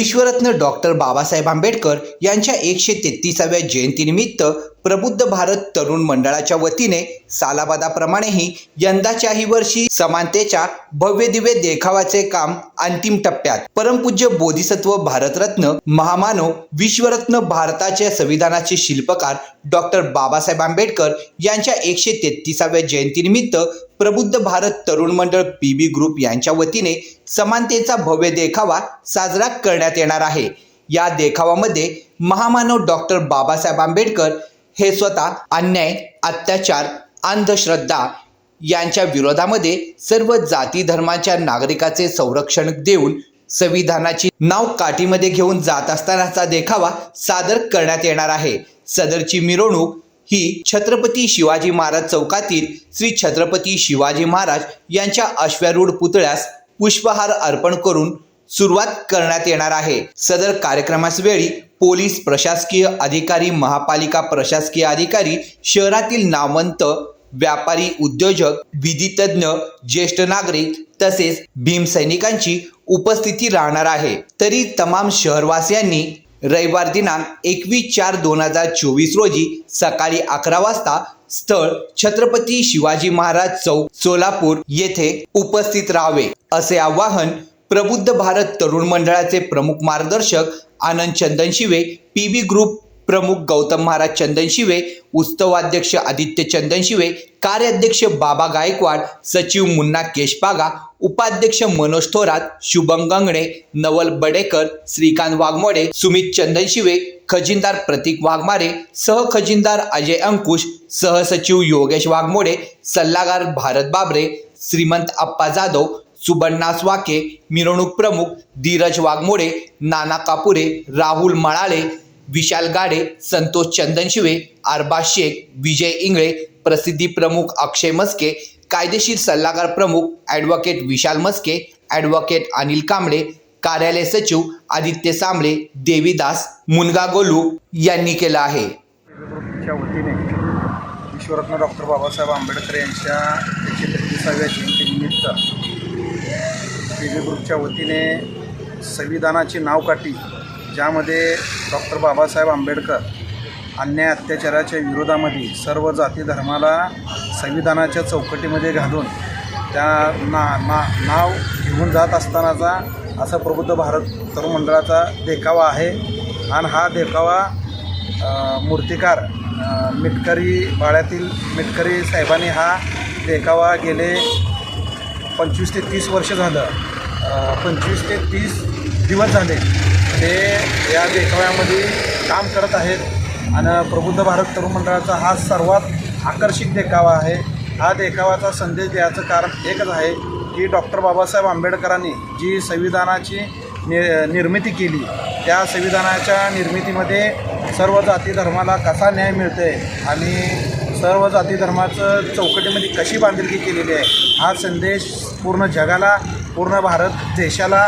विश्वरत्न doctor Babasaheb Ambedkar यांच्या एकशे तेहतीसाव्या जयंतीनिमित्त प्रबुद्ध भारत तरुण मंडळाच्या वतीने सालाबादाप्रमाणेही यंदाच्याही वर्षी समानतेच्या भव्य दिव्य देखावाचे काम अंतिम टप्प्यात. परमपूज्य बोधिसत्व भारतरत्न महामानव विश्वरत्न भारताच्या संविधानाचे शिल्पकार डॉक्टर बाबासाहेब आंबेडकर यांच्या एकशे तेहतीसाव्या जयंतीनिमित्त प्रबुद्ध भारत तरुण मंडळ पी बी ग्रुप यांच्या वतीने समानतेचा भव्य देखावा साजरा करण्यात येणार आहे. या देखावामध्ये महामानव डॉक्टर बाबासाहेब आंबेडकर हे स्वतः अन्याय अत्याचार अंधश्रद्धा यांच्या विरोधामध्ये सर्व जाती धर्माच्या नागरिकाचे संरक्षण देऊन संविधानाची नाव काठीमध्ये घेऊन जात असतानाचा देखावा सादर करण्यात येणार आहे. सदरची मिरवणूक ही छत्रपती शिवाजी महाराज चौकातील श्री छत्रपती शिवाजी महाराज यांच्या अश्वारूढ पुतळ्यास पुष्पहार अर्पण करून सुरुवात करण्यात येणार आहे. सदर कार्यक्रमास वेळी पोलीस प्रशासकीय अधिकारी महापालिका प्रशासकीय अधिकारी शहरातील नामवंत व्यापारी उद्योजक विधितज्ञ ज्येष्ठ नागरिक तसेच भीमसैनिकांची उपस्थिती राहणार आहे. तरी तमाम शहरवासियांनी रविवार दिनांक एकवीस चार दोन हजार चोवीस रोजी सकाळी अकरा वाजता स्थळ छत्रपती शिवाजी महाराज चौक सोलापूर येथे उपस्थित राहावे असे आवाहन प्रबुद्ध भारत तरुण मंडळाचे प्रमुख मार्गदर्शक आनंद चंदन शिवे पी बी ग्रुप प्रमुख गौतम महाराज चंदन शिवे उत्सवाध्यक्ष आदित्य चंदन शिवे कार्याध्यक्ष बाबा गायकवाड सचिव मुन्ना केशपागा उपाध्यक्ष मनोज थोरात शुभम गंगणे नवल बडेकर श्रीकांत वाघमोडे सुमित चंदन शिवे खजिनदार प्रतीक वाघमारे सहखजिनदार अजय अंकुश सहसचिव योगेश वाघमोडे सल्लागार भारत बाबरे श्रीमंत अप्पा जाधव सुबन्नास वाके मिरवणूक प्रमुख धीरज वाघमोडे नाना कापुरे राहुल मळाळे विशाल गाडे संतोष चंदनशिवे आरबा शेख विजय इंगळे प्रसिद्धी प्रमुख अक्षय मस्के कायदेशीर सल्लागार प्रमुख ॲडव्होकेट विशाल मस्के ॲडव्होकेट अनिल कांबळे कार्यालय सचिव आदित्य सांबळे देवीदास मुनगा गोलू यांनी केलं आहे. वतीने विश्वरत्न डॉक्टर बाबासाहेब आंबेडकर यांच्या एकशे तेहतीसाव्या जयंतीनिमित्त पी बी ग्रुपच्या वतीने संविधानाची नावकाठी ज्यामध्ये डॉक्टर बाबासाहेब आंबेडकर अन्याय अत्याचाराच्या विरोधामध्ये सर्व जाती धर्माला संविधानाच्या चौकटीमध्ये घालून त्या ना ना नाव घेऊन जात असतानाचा असा प्रबुद्ध भारत तरुण मंडळाचा देखावा आहे. आणि हा देखावा मूर्तिकार मिटकरी पाड्यातील मिटकरी साहेबांनी हा देखावा गेले पंचवीस ते तीस वर्ष झालं पंचवीस ते तीस दिवस झाले ते या देखाव्यामध्ये काम करत आहेत. आणि प्रबुद्ध भारत तरुण मंडळाचा हा सर्वात आकर्षक देखावा आहे. हा देखावाचा संदेश द्यायचं कारण एकच आहे की डॉक्टर बाबासाहेब आंबेडकरांनी जी संविधानाची नि निर्मिती केली त्या संविधानाच्या निर्मितीमध्ये सर्व जाती धर्माला कसा न्याय मिळते आणि सर्व जाती धर्माचं चौकटीमध्ये कशी बांधिलकी केलेली आहे हा संदेश पूर्ण जगाला पूर्ण भारत देशाला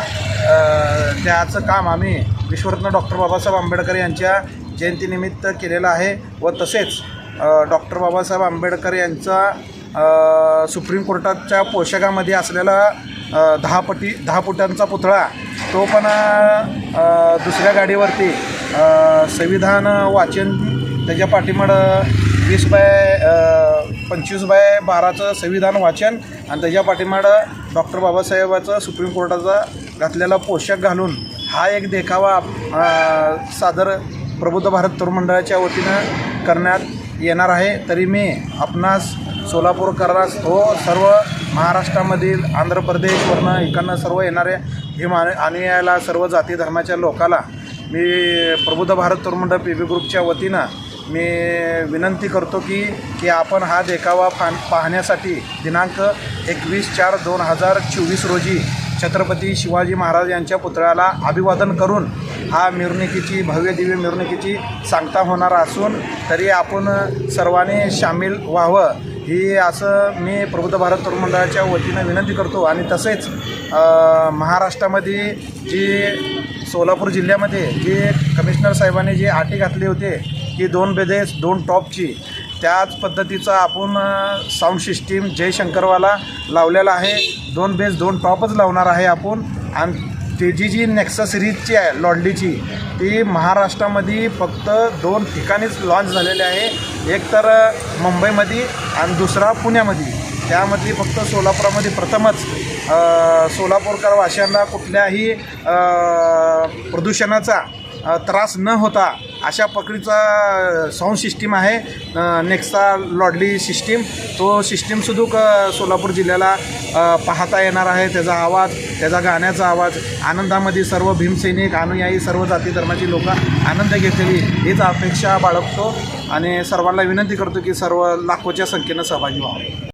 त्याचं काम आम्ही विश्वरत्न डॉक्टर बाबासाहेब आंबेडकर यांच्या जयंतीनिमित्त केलेलं आहे व तसेच डॉक्टर बाबासाहेब आंबेडकर यांचा सुप्रीम कोर्टाच्या पोशाखामध्ये असलेला दहा पटी दहा फुटांचा पुतळा तो पण दुसऱ्या गाडीवरती संविधान वाचन त्याच्या पाठीमागं वीस बाय पंचवीस बाय बाराचं संविधान वाचन आणि त्याच्या पाठीमागं डॉक्टर बाबासाहेबाचं सुप्रीम कोर्टाचा घातलेला पोशाख घालून हा एक देखावा सादर प्रबुद्ध भारत तरुण मंडळाच्या वतीनं करण्यात येणार आहे. तरी मी आपणास सोलापूरकरास हो सर्व महाराष्ट्रामधील आंध्र प्रदेशवरनं इकडनं सर्व येणारे हे मान आणि याला सर्व जाती धर्माच्या लोकाला मी प्रबुद्ध भारत तरुण मंडळ पी बी ग्रुपच्या वतीनं मी विनंती करतो की की आपण हा देखावा फा पाहण्यासाठी दिनांक एकवीस चार दोन हजार चोवीस रोजी छत्रपती शिवाजी महाराज यांच्या पुतळ्याला अभिवादन करून हा मिरवणुकीची भव्य दिव्य मिरवणुकीची सांगता होणार असून तरी आपण सर्वांनी सामील व्हावं. ही असं मी प्रबुद्ध भारत तरुण मंडळाच्या वतीनं विनंती करतो. आणि तसेच महाराष्ट्रामध्ये जी सोलापूर जिल्ह्यामध्ये जे कमिशनर साहेबांनी जे आटी घातले होते की दोन बेदे दोन टॉपची. त्याच पद्धतीचा आपण साऊंड सिस्टीम जयशंकरवाला लावलेला आहे. दोन बेस दोन टॉपच लावणार आहे आपण. आणि त्याची जी नेक्सा सिरीजची आहे लॉडलीची ती महाराष्ट्रामध्ये फक्त दोन ठिकाणीच लॉन्च झालेली आहे. एक तर मुंबईमध्ये आणि दुसरा पुण्यामध्ये. त्यामधली फक्त सोलापुरामध्ये प्रथमच सोलापूरकर वाशांना कुठल्याही प्रदूषणाचा त्रास न होता अशा पकडीचा साऊंड सिस्टीम आहे. नेक्सा लॉडली सिस्टीम तो सिस्टीमसुद्धा क सोलापूर जिल्ह्याला पाहता येणार आहे. त्याचा आवाज त्याचा गाण्याचा आवाज आनंदामध्ये सर्व भीमसैनिक अनुयायी सर्व जाती धर्माची लोक आनंद घेतलेली हीच अपेक्षा बाळगतो. आणि सर्वांना विनंती करतो की सर्व लाखोच्या संख्येनं सहभागी व्हावं.